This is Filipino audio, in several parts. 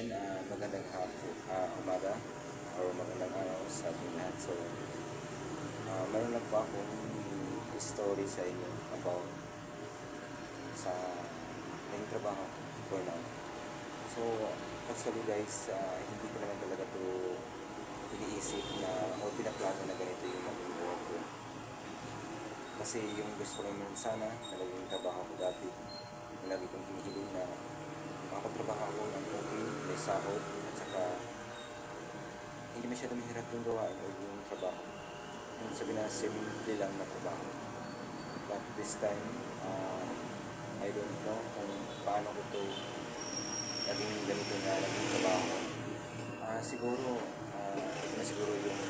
Again, uh, magandang hapon, uh, umaga or magandang araw sa ating lahat. So, uh, meron lang po akong story sa inyo about sa naging trabaho for now. So, actually guys, uh, hindi ko naman talaga to iniisip na o pinaplano na ganito yung maging buhay ko. Kasi yung gusto ko naman sana na naging trabaho ko dati, yung lagi kong hinihiling na makapatrabaho ako ng sahod, at saka hindi masyado mahirap yung gawain o yung trabaho. Yung sabi na simple lang na trabaho. But this time, uh, I don't know kung paano ko to naging ganito na naging trabaho. Ah, siguro, ah, ito na siguro yung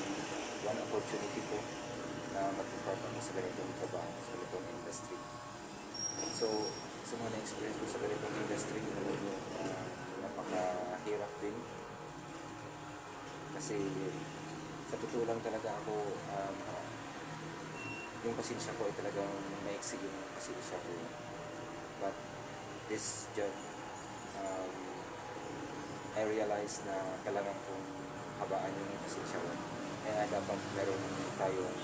one opportunity ko na mag-part ako sa ganitong trabaho, sa ganitong industry. So, sa mga na-experience ko sa ganitong industry, alam mo, uh, napakahirap din. Kasi, sa totoo lang talaga ako, um, yung pasensya ko ay talagang maiksi yung pasensya ko. But, this job, um, I realized na kailangan kong habaan yung pasensya ko. Kaya dapat meron tayong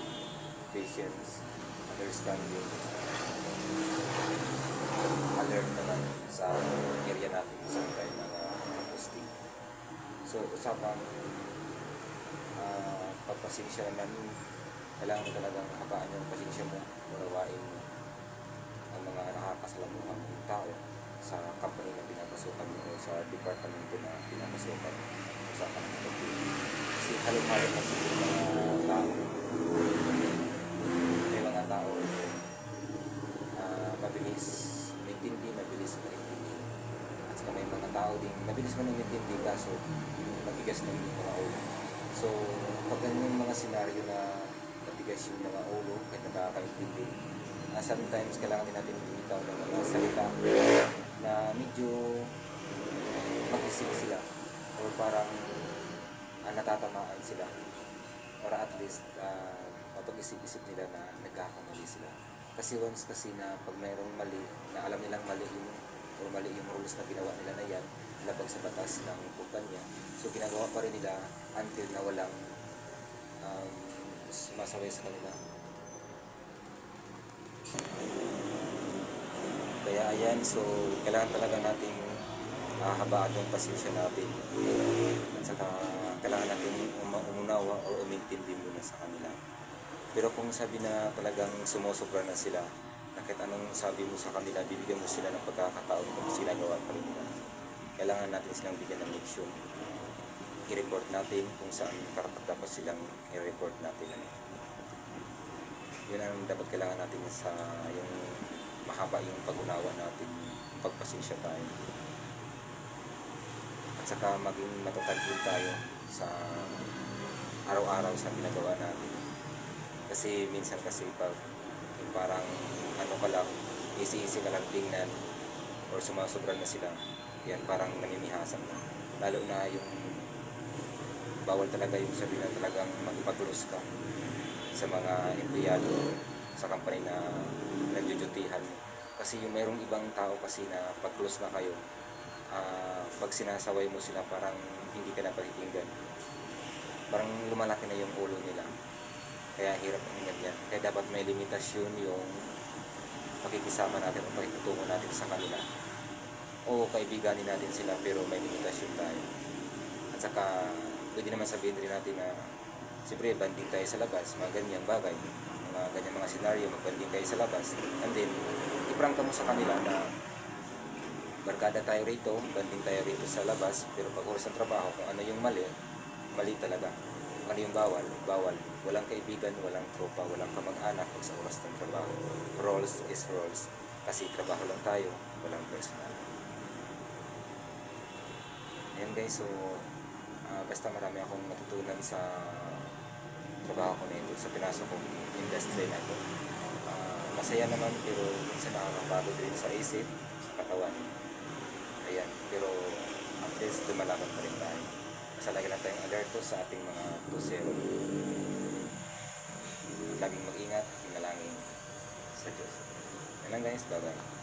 patience, understanding, alert naman sa area natin sa tayo mga posting. So, usapang uh, pagpasensya naman, kailangan mo talagang habaan yung pasensya mo, unawain mo ang mga nakakasalamuhang tao sa company na pinapasukan mo sa departamento na pinapasukan mo sa kanila. Kasi halo-halo kasi yung mga tao. Mabilis man maintindi kaso mabigas na yung mga ulo. So, pag ganyan mga senaryo na mabigas yung mga ulo kahit nakakaintindi, uh, sometimes kailangan din natin bumitaw ng mga salita na medyo mag-isip sila or parang ah, natatamaan sila para at least uh, mapag-isip-isip nila na nagkakamali sila. Kasi once kasi na pag mayroong mali, na alam nilang mali yung o mali yung rules na ginawa nila na yan, labag sa batas ng kumpanya. So ginagawa pa rin nila until na walang um, sumasaway sa kanila. Kaya ayan, so kailangan talaga nating uh, habaan yung pasensya natin. At saka kailangan natin um- umunawa o umintindi muna sa kanila. Pero kung sabi na talagang sumusobra na sila, na kahit anong sabi mo sa kanila, bibigyan mo sila ng pagkakataon kung sila gawa pa rin nila. Kailangan natin silang bigyan ng leksyon. I-report natin kung saan karapat dapat silang i-report natin. Ano. Yun ang dapat kailangan natin sa yung mahaba yung pag-unawa natin, pagpasensya tayo. At saka maging matatag tayo sa araw-araw sa ginagawa natin. Kasi minsan kasi pag parang ano ka lang, easy-easy ka lang tingnan or sumasobra na sila, yan parang naninihasan na. Lalo na yung bawal talaga yung sabi na talagang magpag-lose ka sa mga empleyado sa company na nagjujutihan mo. Kasi yung mayroong ibang tao kasi na pag-close na kayo, ah, pag sinasaway mo sila parang hindi ka na pakikinggan. Parang lumalaki na yung ulo nila. Kaya hirap ang ganyan. Kaya dapat may limitasyon yung pakikisama natin o pakikutungo natin sa kanila. O kaibiganin natin sila pero may limitasyon tayo. At saka pwede naman sabihin rin natin na siyempre banding tayo sa labas, mga ganyang bagay, mga ganyang mga senaryo, magbanding tayo sa labas. And then, iprangka mo sa kanila na barkada tayo rito, banding tayo rito sa labas, pero pag oras ng trabaho, kung ano yung mali, mali talaga. Ano yung bawal, bawal. Walang kaibigan, walang tropa, walang kamag-anak pag sa oras ng trabaho. Roles is roles. Kasi trabaho lang tayo, walang personal. Ayan guys, so ah, basta marami akong natutunan sa trabaho ko na ito, sa pinasok kong industry na ito. Ah, masaya naman pero minsan nakakapagod rin sa isip, sa katawan. Ayan, pero at least lumalaban pa rin tayo. Basta lagi lang tayong alerto sa ating mga pusero. Laging mag-ingat, manalangin sa Diyos. Yan lang guys, bye-bye.